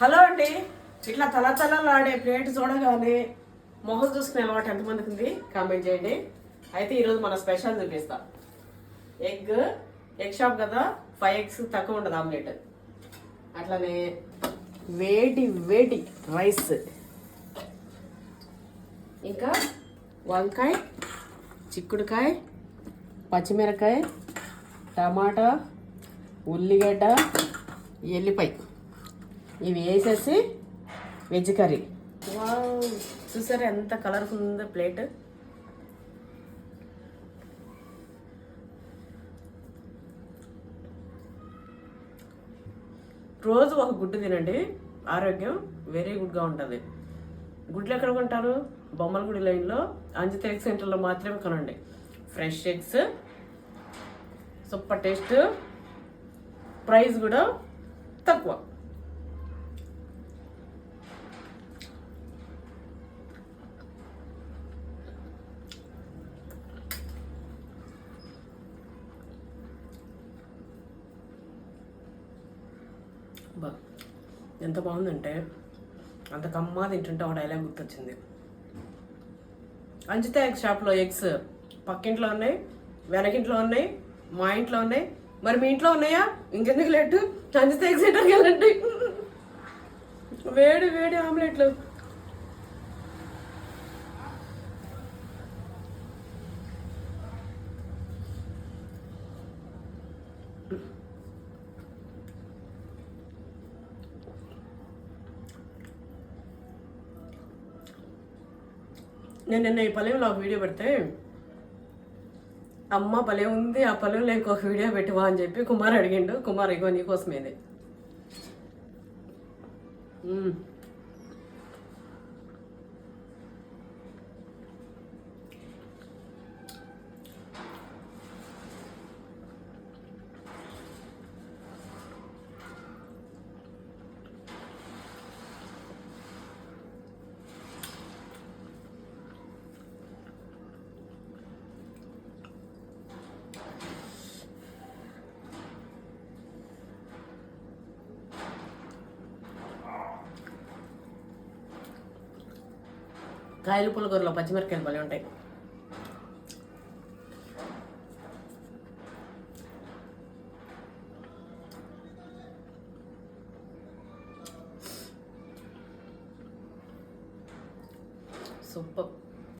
Hello అండి. ఇట్లా తల తలలాడే ప్లేట్ చూడగానే మొహం చూసుకునే అలవాటు ఎంతమందికి ఉంది? కామెంట్ చేయండి. అయితే ఈరోజు మన స్పెషల్ చూపిస్తాం. ఎగ్ ఎగ్ షాప్ కదా? ఫైవ్ ఎగ్స్ తక్కువ ఉండదు ఆమ్లెట్. అట్లనే వేడి వేడి రైస్. ఇంకా వంకాయ చిక్కుడుకాయ పచ్చిమిరకాయ టమాటా ఉల్లిగడ్డ ఎల్లిపాయ. ఇవి వేసేసి వెజ్ కర్రీ. వావ్. చూసారా ఎంత కలర్ఫుల్ ఉందో ప్లేట్. రోజు ఒక గుడ్డు తినండి. ఆరోగ్యం వెరీ గుడ్గా ఉంటుంది. గుడ్లు ఎక్కడ కొంటారు? బొమ్మలగుడి లైన్లో అంజిత ఎగ్ సెంటర్లో మాత్రమే కొనండి. Fresh eggs super taste price కూడా తక్కువ. బా ఎంత బాగుందంటే అంత కమ్మా తింటుంటే ఒక డైలాగ్ గుర్తొచ్చింది. అంచిత ఎగ్ షాప్లో ఎగ్స్ పక్కింట్లో ఉన్నాయి వెనకింట్లో ఉన్నాయి మా ఇంట్లో ఉన్నాయి. మరి మీ ఇంట్లో ఉన్నాయా? ఇంకెందుకు లేటు అంచిత ఎగ్ సెంటర్కి వెళ్ళండి వేడి వేడి ఆమ్లెట్లు. నేను నిన్న ఈ పల్లెంలో ఒక వీడియో పెడితే అమ్మ భలే ఉంది ఆ పల్లెంలో ఇంకొక వీడియో పెట్టివా అని చెప్పి కుమార్ అడిగిండు. కుమార్ ఇగో నీకోసమేది కాయలు పులగూరలో పచ్చిమిరకాయలు భలే ఉంటాయి. సూపర్.